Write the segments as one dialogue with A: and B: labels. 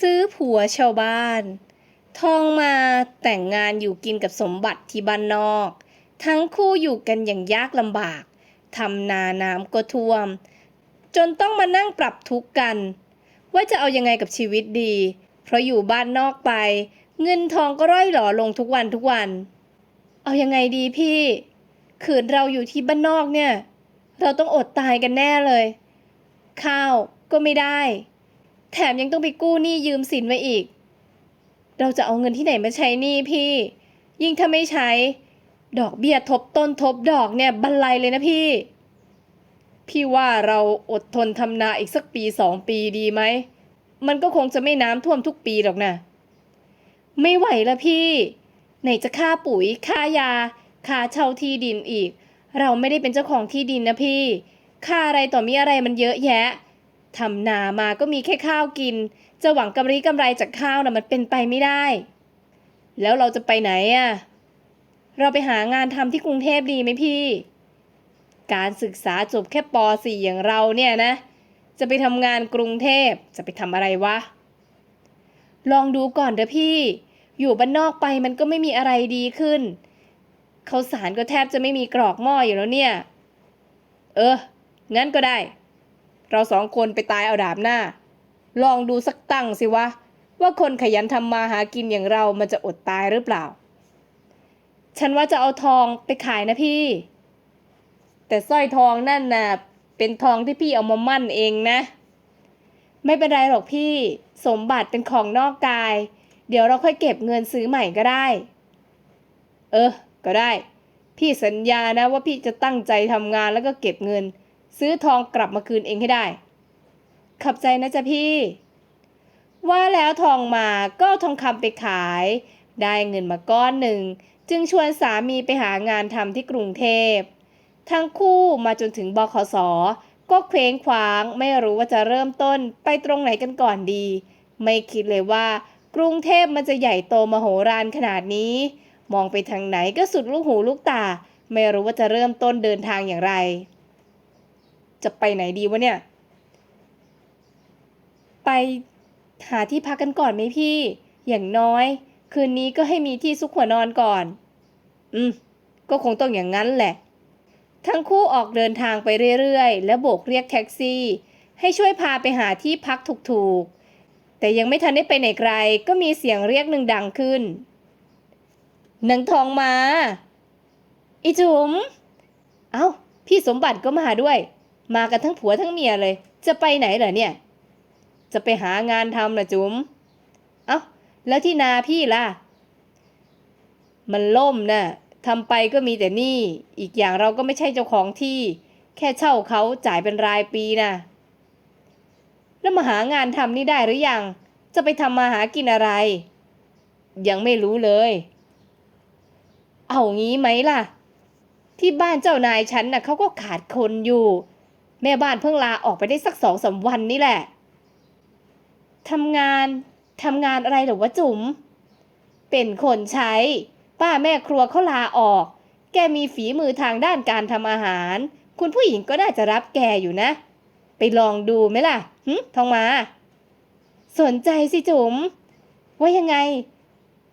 A: ซื้อผัวชาวบ้าน ทองมาแต่งงานอยู่กินกับสมบัติที่บ้านนอก ทั้งคู่อยู่กันอย่างยากลำบากทำนาน้ำก็ท่วม จนต้องมานั่งปรับทุกข์กัน ว่าจะเอายังไงกับชีวิตดี เพราะอยู่บ้านนอกไป เงินทองก็ร่อยหล่อลงทุกวันทุกวัน เอายังไงดีพี่ขืนเราอยู่ที่บ้านนอกเนี่ย เราต้องอดตายกันแน่เลย ข้าวก็ไม่ได้ แถมยังต้องไปกู้หนี้ยืมสินมาอีก เราจะเอาเงินที่ไหนมาใช้หนี้พี่ ยิ่งถ้าไม่ใช้ ดอกเบี้ยทบต้นทบดอกเนี่ยบันไลเลยนะพี่ พี่ว่าเราอดทนทำนาอีกสักปีสองปีดีไหม มันก็คงจะไม่น้ำท่วมทุกปีหรอกนะ ไม่ไหวละพี่ ไหนจะค่าปุ๋ย ค่ายา ค่าเช่าที่ดินอีก เราไม่ได้เป็นเจ้าของที่ดินนะพี่ ค่าอะไรต่อมีอะไรมันเยอะแยะ ทำนามาก็มีแค่ข้าวกิน จะหวังกำไรกำไรจากข้าวนะ่ะมันเป็นไปไม่ได้ แล้วเราจะไปไหนอะ่ะ เราไปหางานทำที่กรุงเทพดีไหมพี่ การศึกษาจบแค่ป .4 อย่างเราเนี่ยนะ จะไปทำงานกรุงเทพจะไปทำอะไรวะ ลองดูก่อนเถอะพี่ อยู่บ้านนอกไปมันก็ไม่มีอะไรดีขึ้นเขาวสารก็แทบจะไม่มีกรอกหม้ออยู่แล้วเนี่ย เออ งั้นก็ได้ เราสองคนไปตายเอาดาบหน้า ลองดูสักตั้งสิวะ ว่าคนขยันทำมาหากินอย่างเรามันจะอดตายหรือเปล่า ฉันว่าจะเอาทองไปขายนะพี่ แต่สร้อยทองนั่นน่ะเป็นทองที่พี่เอามามั่นเองนะ ไม่เป็นไรหรอกพี่ สมบัติเป็นของนอกกาย เดี๋ยวเราค่อยเก็บเงินซื้อใหม่ก็ได้ เออ ก็ได้ พี่สัญญานะว่าพี่จะตั้งใจทำงานแล้วก็เก็บเงิน ซื้อทองกลับมาคืนเองให้ได้ ขับใจนะจ๊ะพี่ ว่าแล้วทองมาก็ทองคำไปขาย ได้เงินมาก้อนหนึ่ง จึงชวนสามีไปหางานทำที่กรุงเทพ ทั้งคู่มาจนถึงบขสก็เคว้งคว้างไม่รู้ว่าจะเริ่มต้นไปตรงไหนกันก่อนดี ไม่คิดเลยว่ากรุงเทพมันจะใหญ่โตมโหฬารขนาดนี้ มองไปทางไหนก็สุดลูกหูลูกตา ไม่รู้ว่าจะเริ่มต้นเดินทางอย่างไร จะไปไหนดีวะเนี่ย ไปหาที่พักกันก่อนไหมพี่ อย่างน้อย คืนนี้ก็ให้มีที่ซุกหัวนอนก่อน อืม ก็คงต้องอย่างนั้นแหละ ทั้งคู่ออกเดินทางไปเรื่อยๆ และโบกเรียกแท็กซี่ ให้ช่วยพาไปหาที่พักถูกๆ แต่ยังไม่ทันได้ไปไหนไกล ก็มีเสียงเรียกหนึ่งดังขึ้นหนางทองมา อีจุ๋มเอ้า พี่สมบัติก็มาด้วย มากันทั้งผัวทั้งเมียเลย จะไปไหนเหรอเนี่ย จะไปหางานทำนะจุ๋ม เอ้า แล้วที่นาพี่ล่ะ มันล่มนะ่ะทำไปก็มีแต่หนี้ อีกอย่างเราก็ไม่ใช่เจ้าของที่ แค่เช่าเขาจ่ายเป็นรายปีนะแล้วมาหางานทำนี่ได้หรือยัง จะไปทำมาหากินอะไร ยังไม่รู้เลย เอางี้ไหมล่ะ ที่บ้านเจ้านายฉันน่ะเขาก็ขาดคนอยู่ แม่บ้านเพิ่งลาออกไปได้สักสองสามวันนี่แหละทำงานทำงานอะไรเหรอวะจุ๋ม เป็นคนใช้ ป้าแม่ครัวเขาลาออก แกมีฝีมือทางด้านการทำอาหาร คุณผู้หญิงก็น่าจะรับแกอยู่นะ ไปลองดูไหมล่ะหึทองมา สนใจสิจุ๋ม ว่ายังไง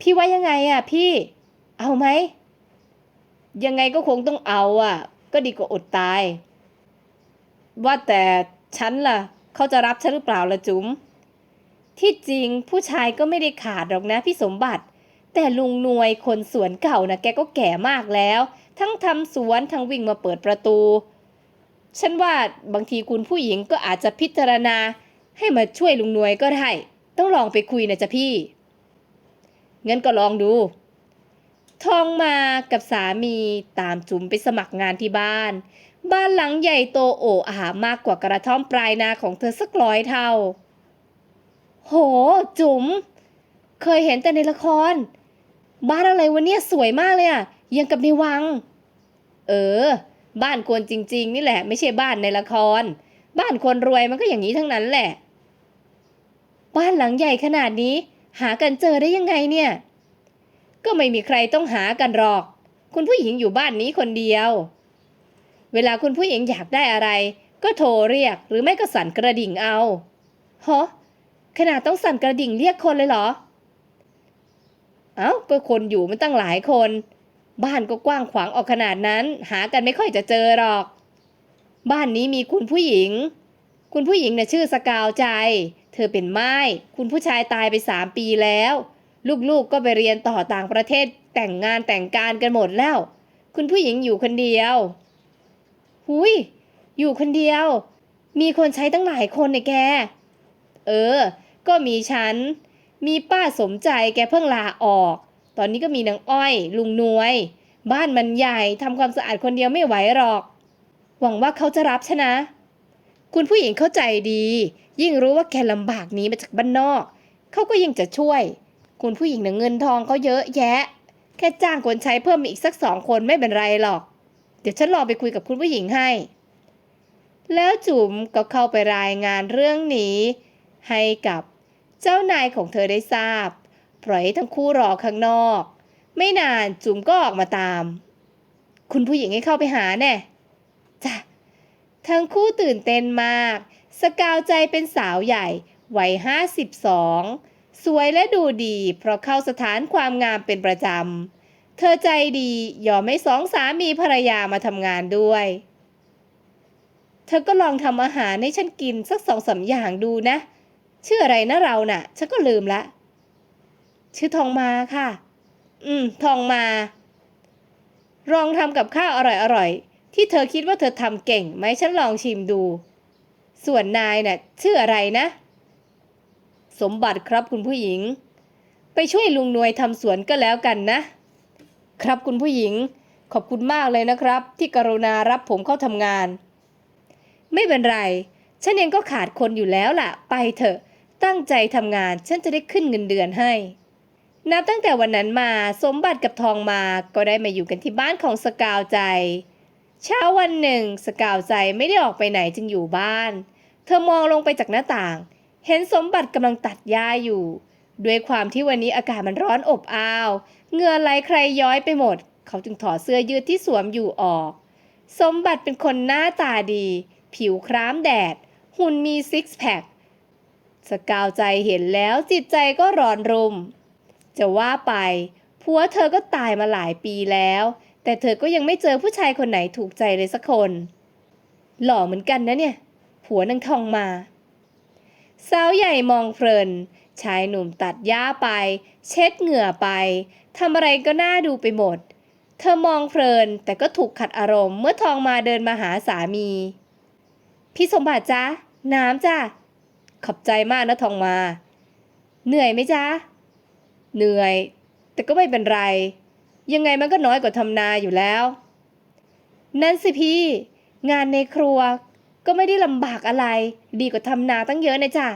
A: พี่ว่ายังไงอะพี่ เอาไหม ยังไงก็คงต้องเอาอะ ก็ดีกว่าอดตาย ว่าแต่ฉันล่ะ เขาจะรับฉันหรือเปล่าล่ะจุ๋ม ที่จริงผู้ชายก็ไม่ได้ขาดหรอกนะพี่สมบัติ แต่ลุงนวยคนสวนเก่านะแกก็แก่มากแล้ว ทั้งทำสวนทั้งวิ่งมาเปิดประตู ฉันว่าบางทีคุณผู้หญิงก็อาจจะพิจารณา ให้มาช่วยลุงนวยก็ได้ ต้องลองไปคุยนะจ๊ะพี่ งั้นก็ลองดู ทองมากับสามีตามจุ๋มไปสมัครงานที่บ้าน บ้านหลังใหญ่โตโอ่อามากกว่ากระท่อมปลายนาของเธอสักร้อยเท่า โห จุ๋ม เคยเห็นแต่ในละคร บ้านอะไรวะเนี่ยสวยมากเลยอะยังกับในวัง เออ บ้านคนจริง ๆ นี่แหละ ไม่ใช่บ้านในละคร บ้านคนรวยมันก็อย่างนี้ทั้งนั้นแหละ บ้านหลังใหญ่ขนาดนี้ หากันเจอได้ยังไงเนี่ย ก็ไม่มีใครต้องหากันหรอก คุณผู้หญิงอยู่บ้านนี้คนเดียว เวลาคุณผู้หญิงอยากได้อะไร ก็โทรเรียกหรือไม่ก็สั่นกระดิ่งเอาฮะขนาดต้องสั่นกระดิ่งเรียกคนเลยเหรอ เอ้าก็คนอยู่มันตั้งหลายคน บ้านก็กว้างขวางออกขนาดนั้น หากันไม่ค่อยจะเจอหรอก บ้านนี้มีคุณผู้หญิง คุณผู้หญิงน่ะชื่อสกาวใจ เธอเป็นไม้คุณผู้ชายตายไปสามปีแล้ว ลูกๆก็ไปเรียนต่อต่างประเทศแต่งงานแต่งการกันหมดแล้ว คุณผู้หญิงอยู่คนเดียว หุยอยู่คนเดียว มีคนใช้ตั้งหลายคนเนี่ยแก เออ ก็มีฉัน มีป้าสมใจแกเพิ่งลาออก ตอนนี้ก็มีนางอ้อย ลุงนวย บ้านมันใหญ่ทำความสะอาดคนเดียวไม่ไหวหรอก หวังว่าเขาจะรับชนะ คุณผู้หญิงเข้าใจดี ยิ่งรู้ว่าแกลำบากหนี้มาจากบ้านนอก เขาก็ยิ่งจะช่วย คุณผู้หญิงเนี่ยเงินทองเขาเยอะแยะ แค่จ้างคนใช้เพิ่มอีกสักสองคนไม่เป็นไรหรอก เดี๋ยวฉันรอไปคุยกับคุณผู้หญิงให้ แล้วจุ๋มก็เข้าไปรายงานเรื่องนี้ ให้กับเจ้านายของเธอได้ทราบ ปล่อยให้ทั้งคู่รอข้างนอก ไม่นานจุ๋มก็ออกมาตาม คุณผู้หญิงให้เข้าไปหาแน่จ้ะทั้งคู่ตื่นเต้นมาก สกาวใจเป็นสาวใหญ่วัยห้าสิบสองสวยและดูดี เพราะเข้าสถานความงามเป็นประจำ เธอใจดียอมให้สองสามีภรรยามาทำงานด้วย เธอก็ลองทำอาหารให้ฉันกินสักสองสามอย่างดูนะชื่ออะไรนะเราน่ะ ฉันก็ลืมละ ชื่อทองมาค่ะ อืม ทองมา ลองทำกับข้าวอร่อยๆ ที่เธอคิดว่าเธอทำเก่งไหมฉันลองชิมดู ส่วนนายน่ะ ชื่ออะไรนะ สมบัติครับคุณผู้หญิง ไปช่วยลุงนวยทำสวนก็แล้วกันนะ ครับคุณผู้หญิง ขอบคุณมากเลยนะครับ ที่กรุณารับผมเข้าทำงาน ไม่เป็นไร ฉันเองก็ขาดคนอยู่แล้วล่ะ ไปเถอะ ตั้งใจทำงาน ฉันจะได้ขึ้นเงินเดือนให้ นับตั้งแต่วันนั้นมาสมบัติกับทองมาก็ได้มาอยู่กันที่บ้านของสกาวใจ เช้าวันหนึ่ง สกาวใจไม่ได้ออกไปไหนจึงอยู่บ้าน เธอมองลงไปจากหน้าต่าง เห็นสมบัติกำลังตัดหญ้าอยู่ ด้วยความที่วันนี้อากาศมันร้อนอบอ้าว เหงื่อไหลใครย้อยไปหมด เขาจึงถอดเสื้อยืดที่สวมอยู่ออก สมบัติเป็นคนหน้าตาดี ผิวคล้ำแดด หุ่นมีซิกแพคสกาวใจเห็นแล้วจิตใจก็ร้อนรุมจะว่าไปผัวเธอก็ตายมาหลายปีแล้ว แต่เธอก็ยังไม่เจอผู้ชายคนไหนถูกใจเลยสักคน หล่อเหมือนกันนะเนี่ย ผัวนางทองมาสาวใหญ่มองเพลิน ชายหนุ่มตัดหญ้าไป เช็ดเหงื่อไป ทำอะไรก็น่าดูไปหมด เธอมองเพลินแต่ก็ถูกขัดอารมณ์เมื่อทองมาเดินมาหาสามี พี่สมบัติจ๊ะน้ำจ้ะขอบใจมากนะทองมา เหนื่อยไหมจ๊ะเหนื่อย แต่ก็ไม่เป็นไร ยังไงมันก็น้อยกว่าทำนาอยู่แล้ว นั่นสิพี่ งานในครัวก็ไม่ได้ลำบากอะไร ดีกว่าทำนาตั้งเยอะนะจ๊ะ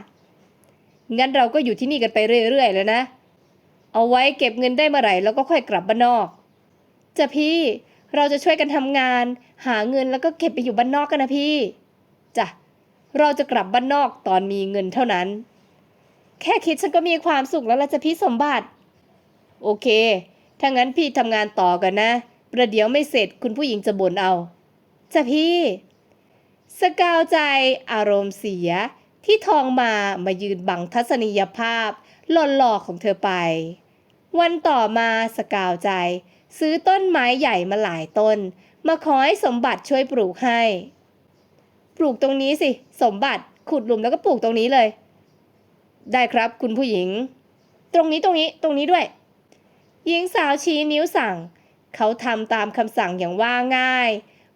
A: งั้นเราก็อยู่ที่นี่กันไปเรื่อยๆแล้วนะ เอาไว้เก็บเงินได้เมื่อไหร่แล้วก็ค่อยกลับบ้านนอกจะพี่เราจะช่วยกันทำงาน หาเงินแล้วก็เก็บไปอยู่บ้านนอกกันนะพี่จ้ะเราจะกลับบ้านนอกตอนมีเงินเท่านั้น แค่คิดฉันก็มีความสุขแล้วละจ้ะพี่สมบัติ โอเค ถ้างั้นพี่ทำงานต่อกันนะ ประเดี๋ยวไม่เสร็จคุณผู้หญิงจะบ่นเอาจ้ะพี่ สกาวใจอารมณ์เสียที่ทองมามายืนบังทัศนียภาพหล่อๆของเธอไป วันต่อมาสกาวใจ ซื้อต้นไม้ใหญ่มาหลายต้น มาขอให้สมบัติช่วยปลูกให้ ปลูกตรงนี้สิ สมบัติขุดหลุมแล้วก็ปลูกตรงนี้เลย ได้ครับคุณผู้หญิง ตรงนี้ตรงนี้ตรงนี้ด้วย หญิงสาวชี้นิ้วสั่ง เขาทำตามคำสั่งอย่างว่าง่าย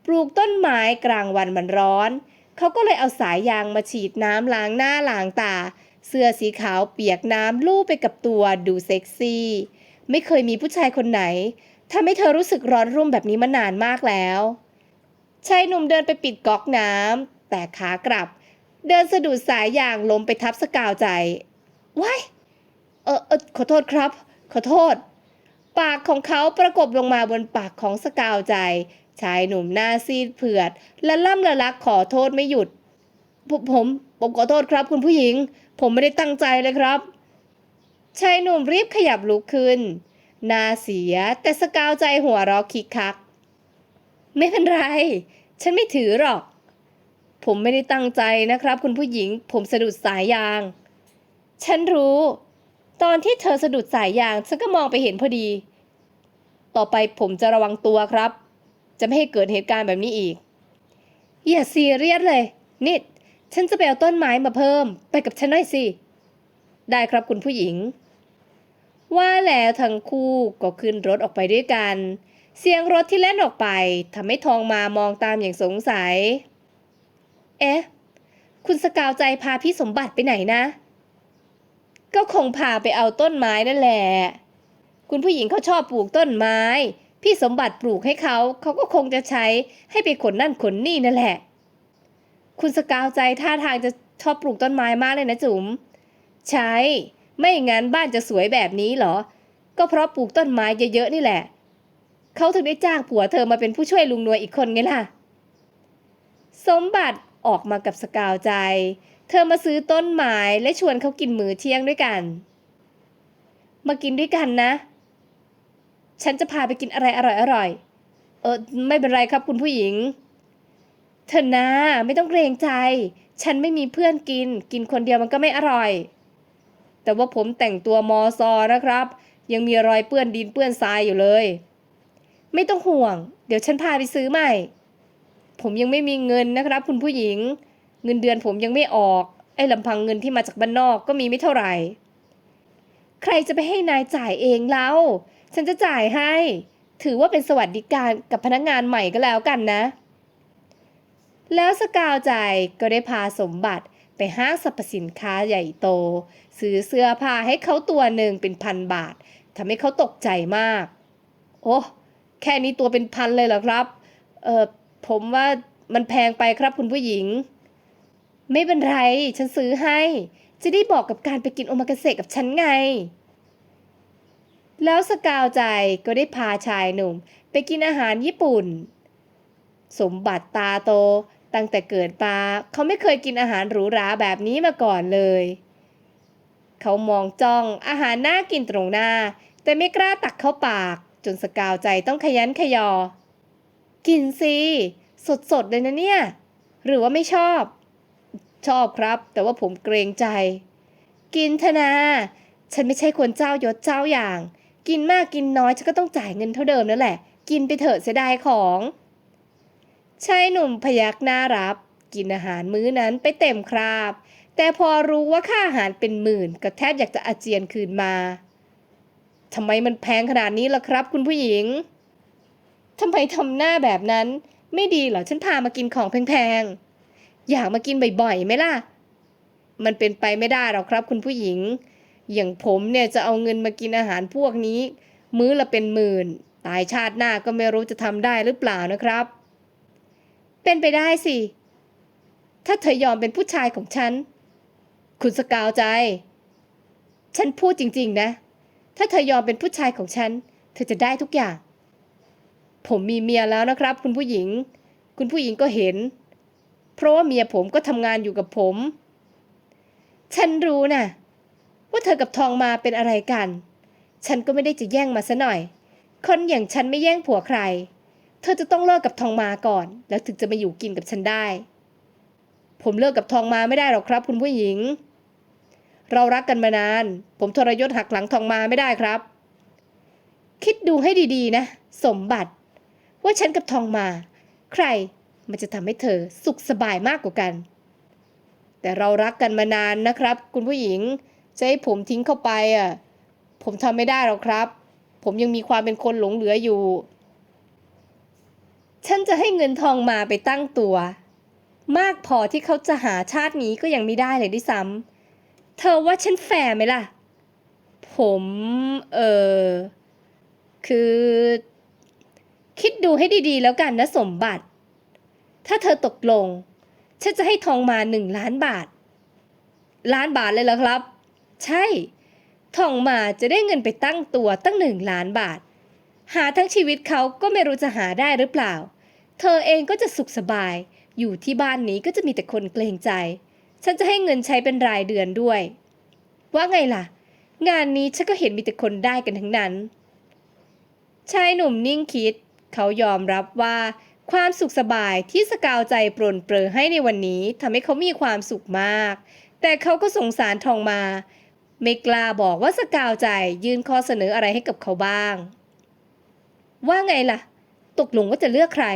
A: ปลูกต้นไม้กลางวันมันร้อน เขาก็เลยเอาสายยางมาฉีดน้ำล้างหน้าล้างตา เสื้อสีขาวเปียกน้ำลู่ไปกับตัวดูเซ็กซี่ ไม่เคยมีผู้ชายคนไหนทำให้เธอรู้สึกร้อนรุ่มแบบนี้มานานมากแล้วชายหนุ่มเดินไปปิดก๊อกน้ำแต่ขากลับ เดินสะดุดสายยางล้มไปทับสกาวใจว้ายเออเออขอโทษครับ ขอโทษ ปากของเขาประกบลงมาบนปากของสกาวใจ ชายหนุ่มหน้าซีดเผือด และล่ำละลักขอโทษไม่หยุดผม ผมขอโทษครับ คุณผู้หญิง ผมไม่ได้ตั้งใจเลยครับชายหนุ่มรีบขยับลุกขึ้นหน้าเสียแต่สกาวใจหัวเราะคิกคัก ไม่เป็นไร ฉันไม่ถือหรอก ผมไม่ได้ตั้งใจนะครับ คุณผู้หญิง ผมสะดุดสายยาง ฉันรู้ ตอนที่เธอสะดุดสายยาง ฉันก็มองไปเห็นพอดี ต่อไปผมจะระวังตัวครับ จะไม่ให้เกิดเหตุการณ์แบบนี้อีก อย่าซีเรียสเลย นิด ฉันจะไปเอาต้นไม้มาเพิ่ม ไปกับฉันหน่อยสิ ได้ครับคุณผู้หญิง ว่าแล้วทั้งคู่ก็ขึ้นรถออกไปด้วยกัน เสียงรถที่แล่นออกไปทำให้ทองมามองตามอย่างสงสัย เอ๊ะ คุณสกาวใจพาพี่สมบัติไปไหนนะ ก็คงพาไปเอาต้นไม้นั่นแหละ คุณผู้หญิงเขาชอบปลูกต้นไม้ พี่สมบัติปลูกให้เขา เขาก็คงจะใช้ให้ไปขนนั่นขนนี่นั่นแหละ คุณสกาวใจท่าทางจะชอบปลูกต้นไม้มากเลยนะจุ๋ม ใช่ ไม่งั้นบ้านจะสวยแบบนี้เหรอ ก็เพราะปลูกต้นไม้เยอะๆนี่แหละ เขาถึงได้จ้างผัวเธอมาเป็นผู้ช่วยลุงนวยอีกคนไงล่ะ สมบัติออกมากับสกาวใจ เธอมาซื้อต้นไม้และชวนเขากินมื้อเที่ยงด้วยกัน มากินด้วยกันนะ ฉันจะพาไปกินอะไรอร่อยๆ เออไม่เป็นไรครับคุณผู้หญิง เธอนะไม่ต้องเกรงใจ ฉันไม่มีเพื่อนกิน กินคนเดียวมันก็ไม่อร่อย แต่ว่าผมแต่งตัวมอซอนะครับ ยังมีรอยเปื้อนดินเปื้อนทรายอยู่เลย ไม่ต้องห่วง เดี๋ยวฉันพาไปซื้อใหม่ ผมยังไม่มีเงินนะครับ คุณผู้หญิง เงินเดือนผมยังไม่ออก ไอ้ลำพังเงินที่มาจากบ้านนอกก็มีไม่เท่าไหร่ ใครจะไปให้นายจ่ายเองเล่าฉันจะจ่ายให้ ถือว่าเป็นสวัสดิการกับพนักงานใหม่ก็แล้วกันนะ แล้วสกาวใจก็ได้พาสมบัติไปห้างสรรพสินค้าใหญ่โต ซื้อเสื้อผ้าให้เขาตัวหนึ่งเป็นพันบาททำให้เขาตกใจมาก โอ้แค่นี้ตัวเป็นพันเลยเหรอครับ เออผมว่ามันแพงไปครับคุณผู้หญิง ไม่เป็นไร ฉันซื้อให้ จะได้บอกกับการไปกินโอมากาเสะกับฉันไง แล้วสกาวใจก็ได้พาชายหนุ่ม ไปกินอาหารญี่ปุ่น สมบัติตาโต ตั้งแต่เกิดมาเขาไม่เคยกินอาหารหรูหราแบบนี้มาก่อนเลย เขามองจ้องอาหารน่ากินตรงหน้า แต่ไม่กล้าตักเข้าปาก จนสกาวใจต้องขยันขยอ กินสิ สดๆเลยนะเนี่ย หรือว่าไม่ชอบ ชอบครับ แต่ว่าผมเกรงใจ กินเถอะนะฉันไม่ใช่คนเจ้ายศเจ้าอย่าง กินมากกินน้อยฉันก็ต้องจ่ายเงินเท่าเดิมนั่นแหละ กินไปเถอะเสียดายของ ชายหนุ่มพยักหน้ารับ กินอาหารมื้อนั้นไปเต็มคราบ แต่พอรู้ว่าค่าอาหารเป็นหมื่นก็แทบอยากจะอาเจียนคืนมาทำไมมันแพงขนาดนี้ล่ะครับ คุณผู้หญิงทำไมทำหน้าแบบนั้น ไม่ดีเหรอฉันพามากินของแพงๆอยากมากินบ่อยๆไหมล่ะ มันเป็นไปไม่ได้หรอกครับ คุณผู้หญิง อย่างผมเนี่ยจะเอาเงินมากินอาหารพวกนี้ มื้อละเป็นหมื่น ตายชาติหน้าก็ไม่รู้จะทำได้หรือเปล่านะครับ เป็นไปได้สิ ถ้าเธอยอมเป็นผู้ชายของฉัน คุณสกาวใจ ฉันพูดจริง ๆ นะ ถ้าเธอยอมเป็นผู้ชายของฉัน เธอจะได้ทุกอย่าง ผมมีเมียแล้วนะครับ คุณผู้หญิง คุณผู้หญิงก็เห็น เพราะว่าเมียผมก็ทำงานอยู่กับผม ฉันรู้นะว่าเธอกับทองมาเป็นอะไรกัน ฉันก็ไม่ได้จะแย่งมาซะหน่อย คนอย่างฉันไม่แย่งผัวใคร เธอจะต้องเลิกกับทองมาก่อน แล้วถึงจะมาอยู่กินกับฉันได้ ผมเลิกกับทองมาไม่ได้หรอกครับ คุณผู้หญิง เรารักกันมานาน ผมทรยศหักหลังทองมาไม่ได้ครับ คิดดูให้ดีๆนะ สมบัติ ว่าฉันกับทองมา ใครมันจะทำให้เธอสุขสบายมากกว่ากัน แต่เรารักกันมานานนะครับ คุณผู้หญิง จะให้ผมทิ้งเข้าไปอะผมทำไม่ได้หรอกครับ ผมยังมีความเป็นคนหลงเหลืออยู่ จะให้เงินทองมาไปตั้งตัว มากพอที่เขาจะหาชาตินี้ก็ยังไม่ได้เลยด้วยซ้ำเธอว่าฉันแฟร์ไหมล่ะ ผมเออคือ คิดดูให้ดีๆ แล้วกันนะสมบัติ ถ้าเธอตกลง ฉันจะให้ทองมาหนึ่งล้านบาท ล้านบาทเลยเหรอครับ ใช่ ทองมาจะได้เงินไปตั้งตัวตั้งหนึ่งล้านบาทหาทั้งชีวิตเขาก็ไม่รู้จะหาได้หรือเปล่า เธอเองก็จะสุขสบาย อยู่ที่บ้านนี้ก็จะมีแต่คนเกรงใจ ฉันจะให้เงินใช้เป็นรายเดือนด้วย ว่าไงล่ะ งานนี้ฉันก็เห็นมีแต่คนได้กันทั้งนั้น ชายหนุ่มนิ่งคิด เขายอมรับว่า ความสุขสบายที่สกาวใจปรนเปรอให้ในวันนี้ทำให้เขามีความสุขมาก แต่เขาก็สงสารทองมา ไม่กล้าบอกว่าสกาวใจยื่นข้อเสนออะไรให้กับเขาบ้าง ว่าไงล่ะ ตกลงว่าจะเลือกใคร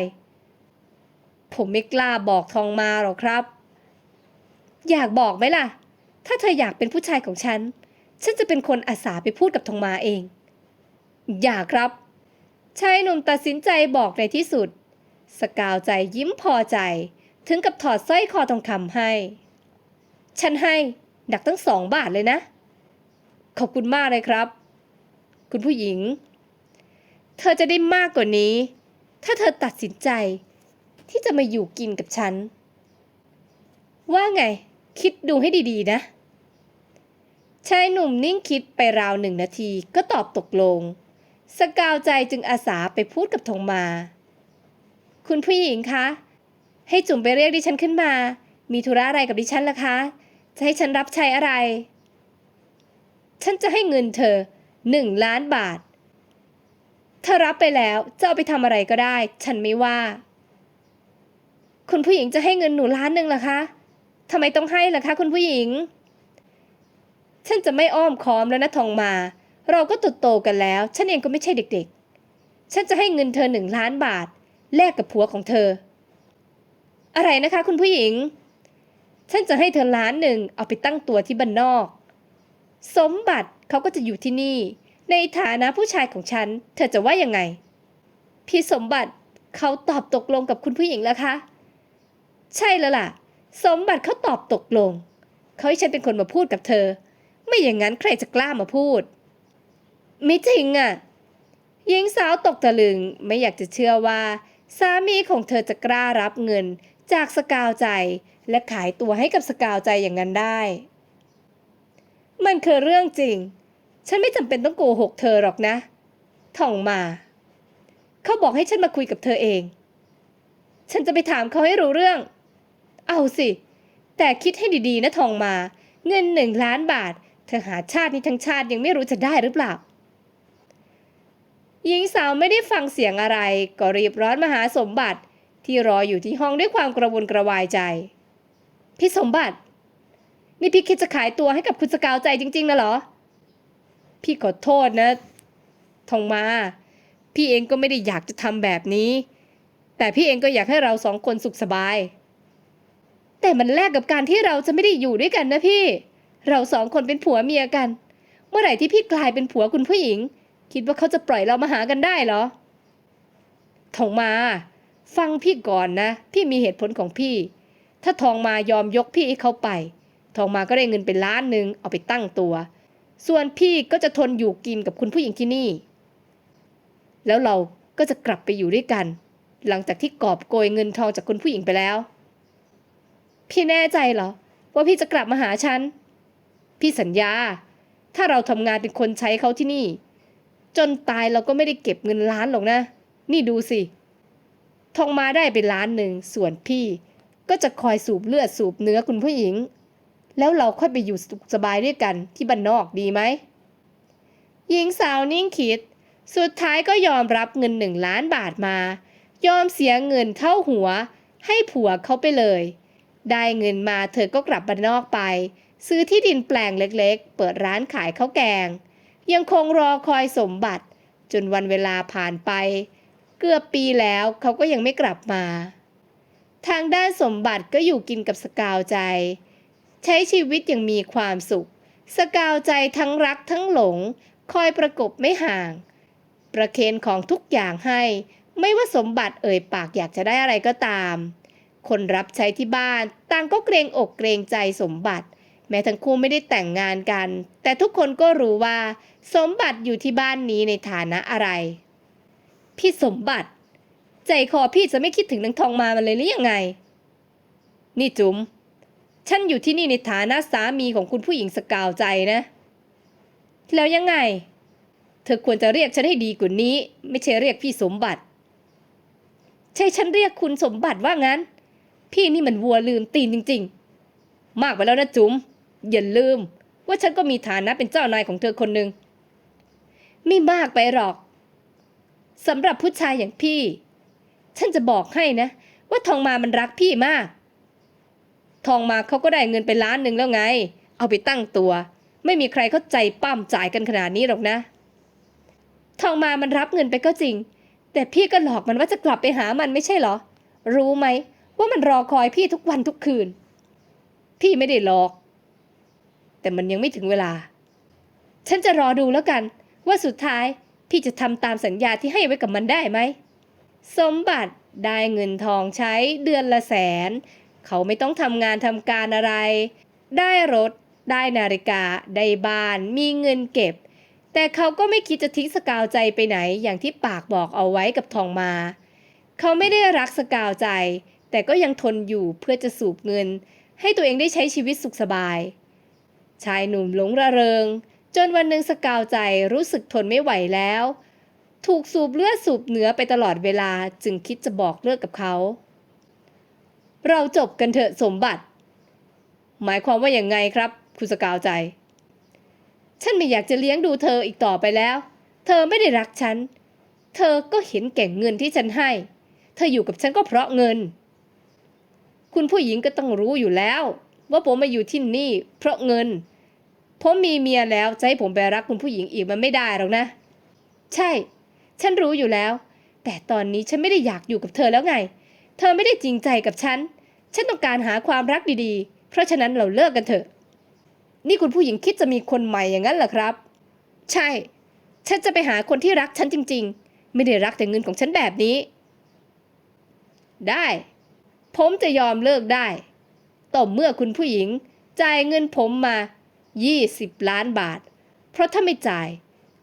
A: ผมไม่กล้าบอกทองมาหรอกครับ อยากบอกไหมล่ะ ถ้าเธออยากเป็นผู้ชายของฉัน ฉันจะเป็นคนอาสาไปพูดกับทองมาเอง อยากครับชายหนุ่มตัดสินใจบอกในที่สุด สกาวใจยิ้มพอใจ ถึงกับถอดสร้อยคอทองคำให้ ฉันให้หนักตั้งสองบาทเลยนะ ขอบคุณมากเลยครับ คุณผู้หญิง เธอจะได้มากกว่านี้ ถ้าเธอตัดสินใจ ที่จะมาอยู่กินกับฉัน ว่าไง คิดดูให้ดีๆนะ ชายหนุ่มนิ่งคิดไปราวหนึ่งนาทีก็ตอบตกลง สกาวใจจึงอาสาไปพูดกับทงมา คุณผู้หญิงคะ ให้จุ่มไปเรียกดิฉันขึ้นมา มีธุระอะไรกับดิฉันล่ะคะ จะให้ฉันรับใช้อะไร ฉันจะให้เงินเธอหนึ่งล้านบาทเธอรับไปแล้วจะเอาไปทำอะไรก็ได้ ฉันไม่ว่า คุณผู้หญิงจะให้เงินหนูล้านหนึ่งเหรอคะทำไมต้องให้ล่ะคะ คุณผู้หญิง ฉันจะไม่อ้อมค้อมแล้วนะทองมา เราก็โตกันแล้ว ฉันเองก็ไม่ใช่เด็กๆ ฉันจะให้เงินเธอหนึ่งล้านบาท แลกกับผัวของเธอ อะไรนะคะ คุณผู้หญิง ฉันจะให้เธอล้านหนึ่งเอาไปตั้งตัวที่บ้านนอก สมบัติเขาก็จะอยู่ที่นี่ ในฐานะผู้ชายของฉัน เธอจะว่ายังไง พี่สมบัติเขาตอบตกลงกับคุณผู้หญิงแล้วคะ ใช่แล้วล่ะ สมบัติเขาตอบตกลง เขาให้ฉันเป็นคนมาพูดกับเธอ ไม่อย่างนั้นใครจะกล้ามาพูด ไม่จริงอะหญิงสาวตกตะลึงไม่อยากจะเชื่อว่า สามีของเธอจะกล้ารับเงินจากสกาวใจ และขายตัวให้กับสกาวใจอย่างนั้นได้ มันคือเรื่องจริง ฉันไม่จำเป็นต้องโกหกเธอหรอกนะท่องมา เขาบอกให้ฉันมาคุยกับเธอเอง ฉันจะไปถามเขาให้รู้เรื่อง เอาสิ แต่คิดให้ดีๆนะทองมา เงินหนึ่งล้านบาท เธอหาชาตินี้ทั้งชาติยังไม่รู้จะได้หรือเปล่า หญิงสาวไม่ได้ฟังเสียงอะไร ก็รีบร้อนมาหาสมบัติ ที่รออยู่ที่ห้องด้วยความกระวนกระวายใจ พี่สมบัติ นี่พี่คิดจะขายตัวให้กับคุณสกาวใจจริงๆนะเหรอ พี่ขอโทษนะ ทองมา พี่เองก็ไม่ได้อยากจะทำแบบนี้ แต่พี่เองก็อยากให้เราสองคนสุขสบาย แต่มันแลกกับการที่เราจะไม่ได้อยู่ด้วยกันนะพี่ เราสองคนเป็นผัวเมียกัน เมื่อไหร่ที่พี่กลายเป็นผัวคุณผู้หญิง คิดว่าเขาจะปล่อยเรามาหากันได้เหรอทองมา ฟังพี่ก่อนนะ พี่มีเหตุผลของพี่ ถ้าทองมายอมยกพี่ให้เขาไป ทองมาก็ได้เงินเป็นล้านหนึ่งเอาไปตั้งตัว ส่วนพี่ก็จะทนอยู่กินกับคุณผู้หญิงที่นี่ แล้วเราก็จะกลับไปอยู่ด้วยกัน หลังจากที่กอบโกยเงินทองจากคุณผู้หญิงไปแล้ว พี่แน่ใจเหรอ ว่าพี่จะกลับมาหาฉัน พี่สัญญา ถ้าเราทำงานเป็นคนใช้เขาที่นี่ จนตายเราก็ไม่ได้เก็บเงินล้านหรอกนะ นี่ดูสิ ทองมาได้เป็นล้านหนึ่ง ส่วนพี่ก็จะคอยสูบเลือดสูบเนื้อคุณผู้หญิง แล้วเราค่อยไปอยู่สุขสบายด้วยกันที่บ้านนอกดีไหมหญิงสาวนิ่งคิด สุดท้ายก็ยอมรับเงินหนึ่งล้านบาทมา ยอมเสียเงินเท่าหัว ให้ผัวเขาไปเลย ได้เงินมาเธอก็กลับบ้านนอกไป ซื้อที่ดินแปลงเล็กๆ เปิดร้านขายข้าวแกง ยังคงรอคอยสมบัติ จนวันเวลาผ่านไป เกือบปีแล้วเขาก็ยังไม่กลับมา ทางด้านสมบัติก็อยู่กินกับสกาวใจ ใช้ชีวิตอย่างมีความสุข สกาวใจทั้งรักทั้งหลง คอยประกบไม่ห่าง ประเคนของทุกอย่างให้ ไม่ว่าสมบัติเอ่ยปากอยากจะได้อะไรก็ตาม คนรับใช้ที่บ้านต่างก็เกรงอกเกรงใจสมบัติ แม้ทั้งคู่ไม่ได้แต่งงานกัน แต่ทุกคนก็รู้ว่า สมบัติอยู่ที่บ้านนี้ในฐานะอะไร พี่สมบัติ ใจคอพี่จะไม่คิดถึงนางทองมามันเลยหรือยังไง นี่จุ๋มฉันอยู่ที่นี่ในฐานะสามีของคุณผู้หญิงสกาวใจนะ แล้วยังไง เธอควรจะเรียกฉันให้ดีกว่านี้ ไม่ใช่เรียกพี่สมบัติ ใช่ฉันเรียกคุณสมบัติว่างั้น พี่นี่มันวัวลืมตีนจริง ๆ มากไปแล้วนะจุ๋มอย่าลืม ว่าฉันก็มีฐานะเป็นเจ้านายของเธอคนหนึ่งไม่มากไปหรอกสำหรับผู้ชายอย่างพี่ ฉันจะบอกให้นะ ว่าทองมามันรักพี่มาก ทองมาเขาก็ได้เงินไปล้านหนึ่งแล้วไง เอาไปตั้งตัว ไม่มีใครเข้าใจปั้มจ่ายกันขนาดนี้หรอกนะ ทองมามันรับเงินไปก็จริง แต่พี่ก็หลอกมันว่าจะกลับไปหามันไม่ใช่เหรอ รู้ไหม ว่ามันรอคอยพี่ทุกวันทุกคืน พี่ไม่ได้หลอก แต่มันยังไม่ถึงเวลา ฉันจะรอดูแล้วกัน ว่าสุดท้ายพี่จะทำตามสัญญาที่ให้ไว้กับมันได้ไหม สมบัติได้เงินทองใช้เดือนละแสน เขาไม่ต้องทำงานทำการอะไร ได้รถ ได้นาฬิกา ได้บ้าน มีเงินเก็บ แต่เขาก็ไม่คิดจะทิ้งสกาวใจไปไหนอย่างที่ปากบอกเอาไว้กับทองมา เขาไม่ได้รักสกาวใจ แต่ก็ยังทนอยู่เพื่อจะสูบเงิน ให้ตัวเองได้ใช้ชีวิตสุขสบาย ชายหนุ่มหลงระเริง จนวันหนึ่งสกาวใจรู้สึกทนไม่ไหวแล้ว ถูกสูบเลือดสูบเนื้อไปตลอดเวลาจึงคิดจะบอกเลิกกับเขา เราจบกันเถอะสมบัติ หมายความว่าอย่างไงครับ คุณสกาวใจ ฉันไม่อยากจะเลี้ยงดูเธออีกต่อไปแล้ว เธอไม่ได้รักฉัน เธอก็เห็นแก่เงินที่ฉันให้ เธออยู่กับฉันก็เพราะเงิน คุณผู้หญิงก็ต้องรู้อยู่แล้ว ว่าผมมาอยู่ที่นี่ เพราะเงิน ผมมีเมียแล้วจะให้ผมไปรักคุณผู้หญิงอีกมันไม่ได้หรอกนะ ใช่ ฉันรู้อยู่แล้ว แต่ตอนนี้ฉันไม่ได้อยากอยู่กับเธอแล้วไง เธอไม่ได้จริงใจกับฉัน ฉันต้องการหาความรักดีๆ เพราะฉะนั้นเราเลิกกันเถอะ นี่คุณผู้หญิงคิดจะมีคนใหม่อย่างนั้นเหรอครับ ใช่ ฉันจะไปหาคนที่รักฉันจริง ๆ ไม่ได้รักแต่เงินของฉันแบบนี้ ได้ ผมจะยอมเลิกได้ ต่อเมื่อคุณผู้หญิง จ่ายเงินผมมา 20 ล้านบาท เพราะถ้าไม่จ่าย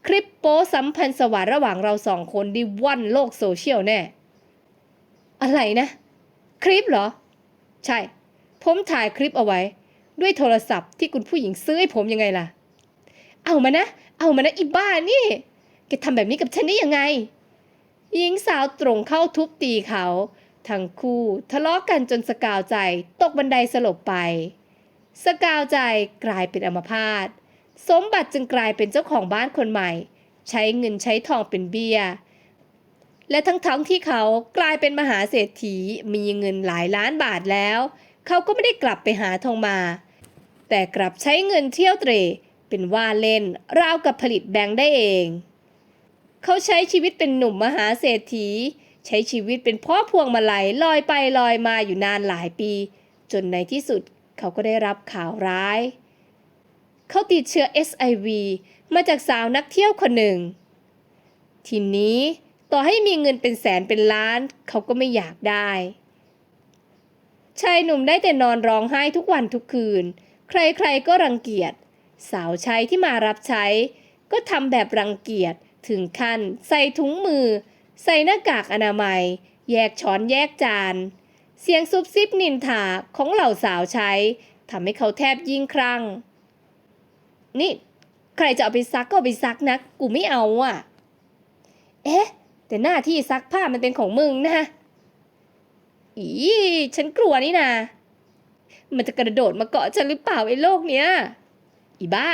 A: คลิปโป๊สัมพันธ์สวรรค์ระหว่างเราสองคนดิว่อนโลกโซเชียลแน่ อะไรนะ คลิปเหรอ ใช่ ผมถ่ายคลิปเอาไว้ ด้วยโทรศัพท์ที่คุณผู้หญิงซื้อให้ผมยังไงล่ะ เอามานะ เอามานะอีบ้านี่แกทำแบบนี้กับฉันได้ยังไงหญิงสาวตรงเข้าทุบตีเขา ทั้งคู่ทะเลาะกันจนสกาวใจตกบันไดสลบไป สกาวใจกลายเป็นอัมพาต สมบัติจึงกลายเป็นเจ้าของบ้านคนใหม่ ใช้เงินใช้ทองเป็นเบี้ย และทั้งทั้งที่เขากลายเป็นมหาเศรษฐีมีเงินหลายล้านบาทแล้ว เขาก็ไม่ได้กลับไปหาทองมา แต่กลับใช้เงินเที่ยวเตรเป็นว่าเล่นราวกับผลิตแบงค์ได้เอง เขาใช้ชีวิตเป็นหนุ่มมหาเศรษฐี ใช้ชีวิตเป็นพ่อพวงมาลัยลอยไปลอยมาอยู่นานหลายปี จนในที่สุดเขาก็ได้รับข่าวร้าย เขาติดเชื้อ SIV มาจากสาวนักเที่ยวคนหนึ่ง ทีนี้ต่อให้มีเงินเป็นแสนเป็นล้าน เขาก็ไม่อยากได้ชายหนุ่มได้แต่นอนร้องไห้ทุกวันทุกคืน ใครๆก็รังเกียจ สาวใช้ที่มารับใช้ ก็ทำแบบรังเกียจถึงขั้นใส่ถุงมือ ใส่หน้ากากอนามัย แยกช้อนแยกจาน เสียงซุบซิบนินทาของเหล่าสาวใช้ทำให้เขาแทบยิ่งครั่ง นี่ ใครจะเอาไปซักก็เอาไปซักนะ กูไม่เอาอะ เอ๊ะ แต่หน้าที่ซักผ้ามันเป็นของมึงนะอีฉันกลัวนี่นา มันจะกระโดดมาเกาะฉันหรือเปล่าไอ้โลกเนี้ย อีบ้า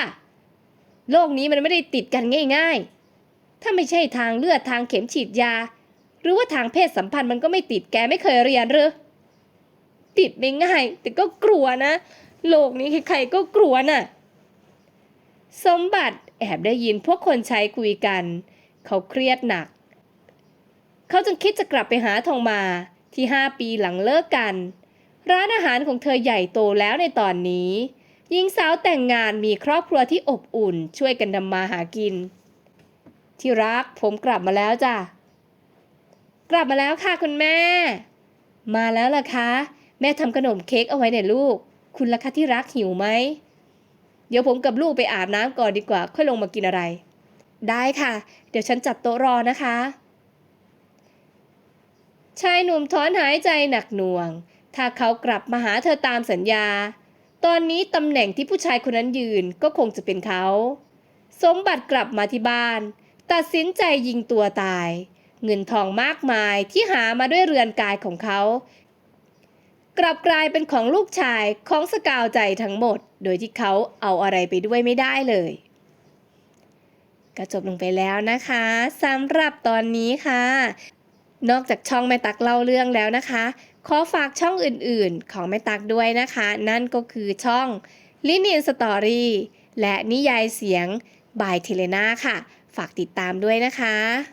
A: โลกนี้มันไม่ได้ติดกันง่าย ๆ ถ้าไม่ใช่ทางเลือดทางเข็มฉีดยา หรือว่าทางเพศสัมพันธ์มันก็ไม่ติดแกไม่เคยเรียนหรือติดไม่ง่าย แต่ก็กลัวนะ โลกนี้ใครๆก็กลัวน่ะ สมบัติแอบได้ยินพวกคนใช้คุยกัน เขาเครียดหนัก เขาจึงคิดจะกลับไปหาทองมาที่ห้าปีหลังเลิกกัน ร้านอาหารของเธอใหญ่โตแล้วในตอนนี้หญิงสาวแต่งงานมีครอบครัวที่อบอุ่นช่วยกันทำมาหากิน ที่รักผมกลับมาแล้วจ้ะ กลับมาแล้วค่ะคุณแม่ มาแล้วล่ะคะ แม่ทำขนมเค้กเอาไว้เนี่ยลูก คุณล่ะคะที่รักหิวไหม เดี๋ยวผมกับลูกไปอาบน้ำก่อนดีกว่า ค่อยลงมากินอะไร ได้ค่ะ เดี๋ยวฉันจัดโต๊ะรอนะคะชายหนุ่มถอนหายใจหนักหน่วง ถ้าเขากลับมาหาเธอตามสัญญา ตอนนี้ตำแหน่งที่ผู้ชายคนนั้นยืนก็คงจะเป็นเขา สมบัติกลับมาที่บ้าน ตัดสินใจยิงตัวตาย เงินทองมากมายที่หามาด้วยเรือนกายของเขา กลับกลายเป็นของลูกชายของสกาวใจทั้งหมด โดยที่เขาเอาอะไรไปด้วยไม่ได้เลยก็จบลงไปแล้วนะคะสำหรับตอนนี้ค่ะ นอกจากช่องแม่ตักเล่าเรื่องแล้วนะคะ ขอฝากช่องอื่นๆ ของแม่ตักด้วยนะคะ นั่นก็คือช่องลินีนสตอรี่และนิยายเสียงบายเทเลนาค่ะ ฝากติดตามด้วยนะคะ